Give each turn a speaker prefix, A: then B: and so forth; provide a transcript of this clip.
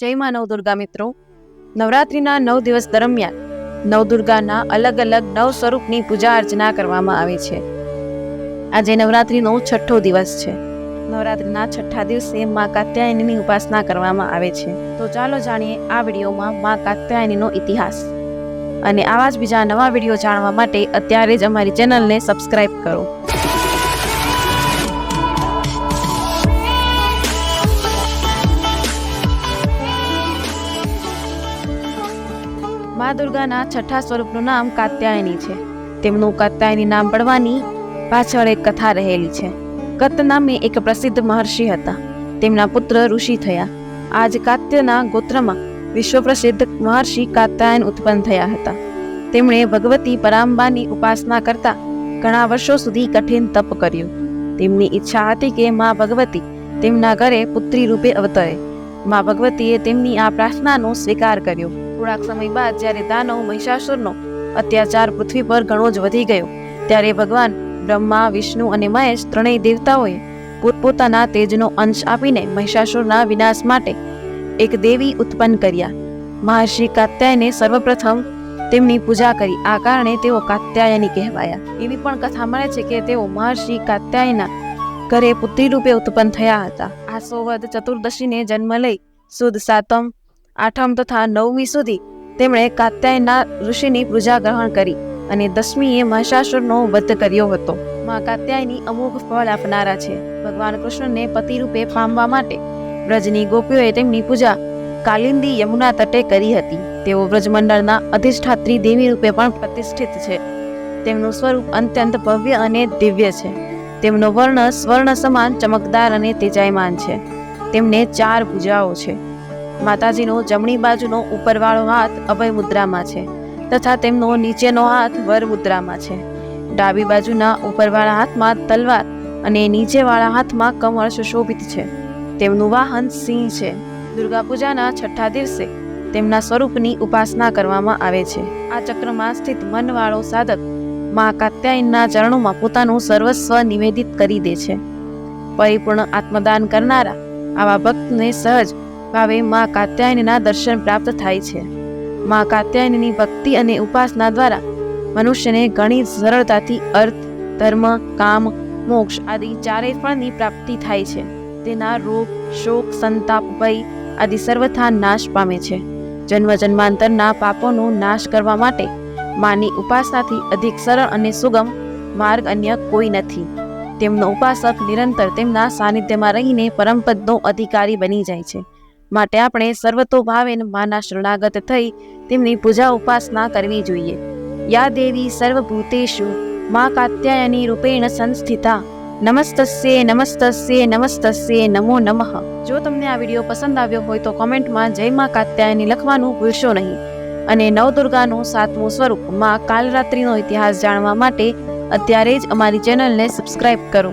A: જય માં નવદુર્ગા મિત્રો. નવરાત્રિના નવ દિવસ દરમિયાન નવદુર્ગાના અલગ અલગ નવ સ્વરૂપની પૂજા અર્ચના કરવામાં આવે છે. આજે નવરાત્રિનો છઠ્ઠો દિવસ છે. નવરાત્રિના છઠ્ઠા દિવસે મા કાત્યાયનીની ઉપાસના કરવામાં આવે છે. તો ચાલો જાણીએ આ વિડીયોમાં મા કાત્યાયનીનો ઇતિહાસ. અને આવા જ બીજા નવા વીડિયો જાણવા માટે અત્યારે જ અમારી ચેનલને સબસ્ક્રાઇબ કરો. મા દુર્ગાના છઠ્ઠા સ્વરૂપનું નામ કાત્યાયની છે. તેમનું કાત્યાયની નામ પડવાની પાછળ એક કથા રહેલી છે. કત નામે એક પ્રસિદ્ધ મહર્ષિ હતા. તેમના પુત્ર ઋષિ થયા. આજ કાત્યના ગોત્રમાં વિશ્વ પ્રસિદ્ધ મહર્ષિ કાત્યાયન ઉત્પન્ન થયા હતા. તેમણે ભગવતી પરાંબાની ઉપાસના કરતા ઘણા વર્ષો સુધી કઠિન તપ કર્યું. તેમની ઈચ્છા હતી કે મા ભગવતી તેમના ઘરે પુત્રી રૂપે અવતરે. મા ભગવતીએ તેમની આ પ્રાર્થનાનો સ્વીકાર કર્યો. થોડાક સમય બાદ જ્યારે દાનવ મહિષાસુરનો અત્યાચાર પૃથ્વી પર ઘણો જ વધી ગયો, ત્યારે ભગવાન બ્રહ્મા, વિષ્ણુ અને મહેશ ત્રણેય દેવતાઓએ પોતપોતાના તેજનો અંશ આપીને મહિષાસુરના વિનાશ માટે એક દેવી ઉત્પન્ન કર્યા. મહર્ષિ કાત્યાયને સર્વપ્રથમ તેમની પૂજા કરી, આ કારણે તેઓ કાત્યાયની કહેવાયા. એવી પણ કથા મળે છે કે તેઓ મહર્ષિ કાત્યાયના ઘરે પુત્રી રૂપે ઉત્પન્ન થયા હતા. આ સોવદ ચતુર્દશીને જન્મ લઈ સુદ સાતમ આઠમ તથા નવમી સુધી તેમણે કાત્યાયના ઋષિની પૂજા ગ્રહણ કરી અને દસમીએ મહિષાસુરનો વધ કર્યો હતો. માં કાત્યાયની અમુક ફળ આપનારા છે. ભગવાન કૃષ્ણને પતિ રૂપે પામવા માટે વ્રજની ગોપીઓએ તેમની પૂજા કાલિંદી યમુના તટે કરી હતી. તેઓ વ્રજમંડળના અધિષ્ઠાત્રી દેવી રૂપે પણ પ્રતિષ્ઠિત છે. તેમનું સ્વરૂપ અત્યંત ભવ્ય અને દિવ્ય છે. તેમનો વર્ણ સ્વર્ણ સમાન ચમકદાર અને તેજાયમાન છે. તેમને ચાર પૂજાઓ છે. માતાજીનો જમણી બાજુનો ઉપરવાળો હાથ અભય મુદ્રામાં છે તથા તેમનો નીચેનો હાથ વર મુદ્રામાં છે. ડાબી બાજુના ઉપરવાળા હાથમાં તલવાર અને નીચેવાળા હાથમાં કમળ સુશોભિત છે. તેમનું વાહન સિંહ છે. દુર્ગા પૂજાના છઠ્ઠા દિવસે તેમના સ્વરૂપની ઉપાસના કરવામાં આવે છે. આ ચક્રમાં સ્થિત મનવાળો સાધક મા કાત્યાયનના ચરણોમાં પોતાનું સર્વસ્વ નિવેદિત કરી દે છે. પરિપૂર્ણ આત્મદાન કરનારા આવા ભક્તને સહજ ભાવે મા કાત્યાયનના દર્શન પ્રાપ્ત થાય છે. મા કાત્યાયનની ભક્તિ અને ઉપાસના દ્વારા મનુષ્યને ઘણી સરળતાથી અર્થ, ધર્મ, કામ, મોક્ષ આદિ ચારે ફળની પ્રાપ્તિ થાય છે. તેના રોગ શોક, સંતાપ, ભય આદિ સર્વથા નાશ પામે છે. જન્મ જન્માંતરના પાપોનો નાશ કરવા માટે માની ઉપાસનાથી અધિક સરળ અને સુગમ માર્ગ અન્ય કોઈ નથી. તેમનો ઉપાસક નિરંતર તેમના સાનિધ્યમાં રહીને પરમપદનો અધિકારી બની જાય છે. માટે આપણે સર્વતોભાવેન માના શરણાગત થઈ તેમની પૂજા ઉપાસના કરવી જોઈએ. યા દેવી સર્વભૂતેષુ, મા કાત્યાયની રૂપેણ સંસ્થિતા, નમસ્તસ્યે, નમસ્તસ્ય નમસ્તસ્ય, નમો નમઃ. જો તમને આ વીડિયો પસંદ આવ્યો હોય તો કોમેન્ટમાં જય મા કાત્યાયની લખવાનું ભૂલશો નહીં. અને નવદુર્ગાનું સાતમું સ્વરૂપ મા કાલરાત્રિનો ઇતિહાસ જાણવા માટે અત્યારે જ અમારી ચેનલને સબસ્ક્રાઇબ કરો.